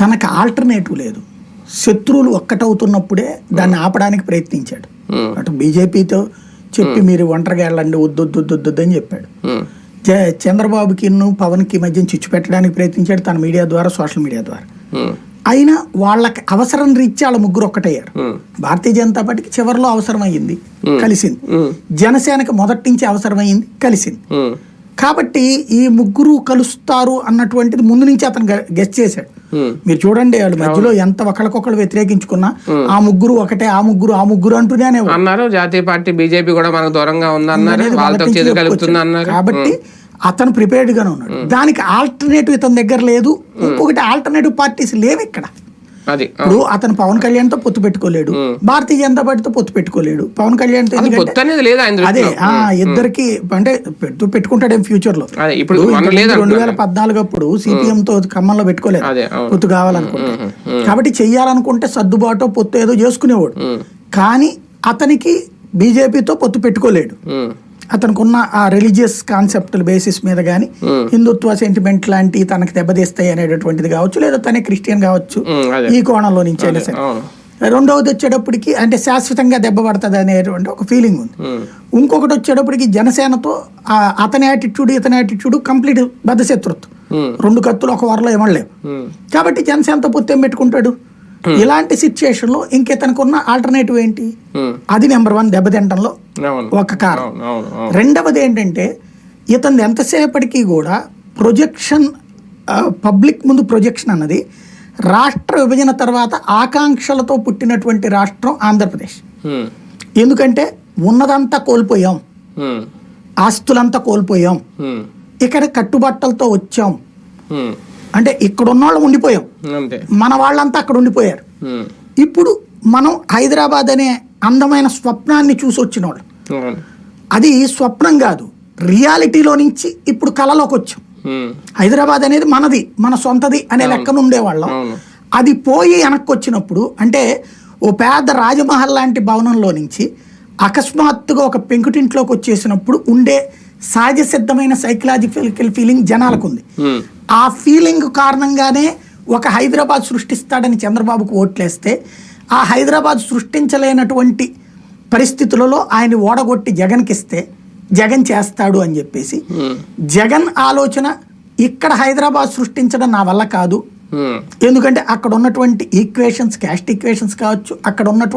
తనకు ఆల్టర్నేటివ్ లేదు. శత్రువులు ఒక్కటవుతున్నప్పుడే దాన్ని ఆపడానికి ప్రయత్నించాడు. ఉమ్, అటు బీజేపీతో చెప్పి మీరు ఒంటరిగా వెళ్ళండి వద్దు వద్దు వద్దు వద్దు అని చెప్పాడు చంద్రబాబుకి పవన్కి మధ్య చిచ్చు పెట్టడానికి ప్రయత్నించాడు తన మీడియా ద్వారా సోషల్ మీడియా ద్వారా. అయినా వాళ్ళకి అవసరం రీత్యా వాళ్ళ ముగ్గురు ఒక్కటయ్యారు. భారతీయ జనతా పార్టీకి చివరిలో అవసరం అయ్యింది Hmm. కలిసింది. జనసేనకి మొదటి నుంచి అవసరం అయ్యింది కలిసింది కాబట్టి ఈ ముగ్గురు కలుస్తారు అన్నటువంటిది ముందు నుంచి అతను గెస్ట్ చేశాడు. మీరు చూడండి వాళ్ళ మధ్యలో ఎంత ఒకరికొకరు వ్యతిరేకించుకున్నా ఆ ముగ్గురు ఒకటే ఆ ముగ్గురు ఆ ముగ్గురు అంటూనే. అన్నారు జాతీయ పార్టీ బీజేపీ కూడా మనకు దూరంగా ఉందన్నారు వాళ్ళతో కలుపుతుంది అన్నారు. కాబట్టి అతను ప్రిపేర్డ్ గానే ఉన్నాడు. దానికి ఆల్టర్నేటివ్ ఇతని దగ్గర లేదు. ఇంకొకటి ఆల్టర్నేటివ్ పార్టీస్ లేవు ఇక్కడ. ఇప్పుడు అతను పవన్ కళ్యాణ్తో పొత్తు పెట్టుకోలేడు. భారతీయ జనతా పార్టీతో పొత్తు పెట్టుకోలేడు. పవన్ కళ్యాణ్ అదే ఇద్దరికి అంటే పెట్టు పెట్టుకుంటాడేం ఫ్యూచర్లో? ఇప్పుడు రెండు వేల. పద్నాలుగు అప్పుడు సిపిఎం తో ఖమ్మంలో పెట్టుకోలేదు. పొత్తు కావాలనుకుంటే. కాబట్టి చెయ్యాలనుకుంటే సర్దుబాటు పొత్తు ఏదో చేసుకునేవాడు. కానీ అతనికి బీజేపీతో పొత్తు పెట్టుకోలేడు. అతనికి ఉన్న ఆ రిలీజియస్ కాన్సెప్ట్ బేసిస్ మీద కానీ ఉమ్, హిందుత్వ సెంటిమెంట్ లాంటి తనకు దెబ్బతీస్తాయి అనేటటువంటిది కావచ్చు లేదా తనే క్రిస్టియన్ కావచ్చు అదే. ఈ కోణంలో నుంచి అయినా సరే. రెండవది వచ్చేటప్పటికి అంటే శాశ్వతంగా దెబ్బ పడుతుంది అనేటువంటి ఒక ఫీలింగ్ ఉంది. ఉమ్, ఇంకొకటి వచ్చేటప్పటికి జనసేనతో అతని యాటిట్యూడ్ ఇతని యాటిట్యూడ్ కంప్లీట్ బద్ధశత్రుత్వం. ఉమ్, రెండు కత్తులు ఒక వరలో ఉమ్, కాబట్టి జనసేనతో పొత్తేం పెట్టుకుంటాడు? ఇలాంటి సిచ్యుయేషన్లో ఇంకెతనికి ఉన్న ఆల్టర్నేటివ్ ఏంటి? ఉమ్, అది నెంబర్ వన్ దెబ్బతింటంలో ఒక కారణం. రెండవది ఏంటంటే ఇతను ఎంతసేపటికి కూడా ప్రొజెక్షన్ పబ్లిక్ ముందు ప్రొజెక్షన్ అన్నది రాష్ట్ర విభజన తర్వాత ఆకాంక్షలతో పుట్టినటువంటి రాష్ట్రం ఆంధ్రప్రదేశ్. ఉమ్, ఎందుకంటే ఉన్నదంతా కోల్పోయాం. ఆస్తులంతా కోల్పోయాం. ఇక్కడ కట్టుబట్టలతో వచ్చాం. అంటే ఇక్కడ ఉన్నోళ్ళం ఉండిపోయాం మన వాళ్ళంతా అక్కడ ఉండిపోయారు. ఇప్పుడు మనం హైదరాబాద్ అనే అందమైన స్వప్నాన్ని చూసి వచ్చిన వాళ్ళు అది స్వప్నం కాదు. రియాలిటీలో నుంచి ఇప్పుడు కళలోకి వచ్చాం హైదరాబాద్ అనేది మనది మన సొంతది అనే లెక్కన ఉండేవాళ్ళం. అది పోయి వెనక్కి వచ్చినప్పుడు అంటే ఓ పెద్ద రాజమహల్ లాంటి భవనంలో నుంచి అకస్మాత్తుగా ఒక పెంకుటింట్లోకి వచ్చేసినప్పుడు ఉండే సహజ సిద్ధమైన సైకలాజికల్ ఫీలింగ్ జనాలకు ఉంది ఆ ఫీలింగ్ కారణంగానే ఒక హైదరాబాద్ సృష్టిస్తాడని చంద్రబాబుకు ఓట్లేస్తే ఆ హైదరాబాద్ సృష్టించలేనటువంటి పరిస్థితులలో ఆయన ఓడగొట్టి జగన్కి ఇస్తే జగన్ చేస్తాడు అని చెప్పేసి ఉమ్, జగన్ ఆలోచన ఇక్కడ హైదరాబాద్ సృష్టించడం నా వల్ల కాదు ఉమ్. ఎందుకంటే అక్కడ ఉన్నటువంటి ఈక్వేషన్స్ క్యాస్ట్ ఈక్వేషన్స్ కావచ్చు అక్కడ ఉన్నటువంటి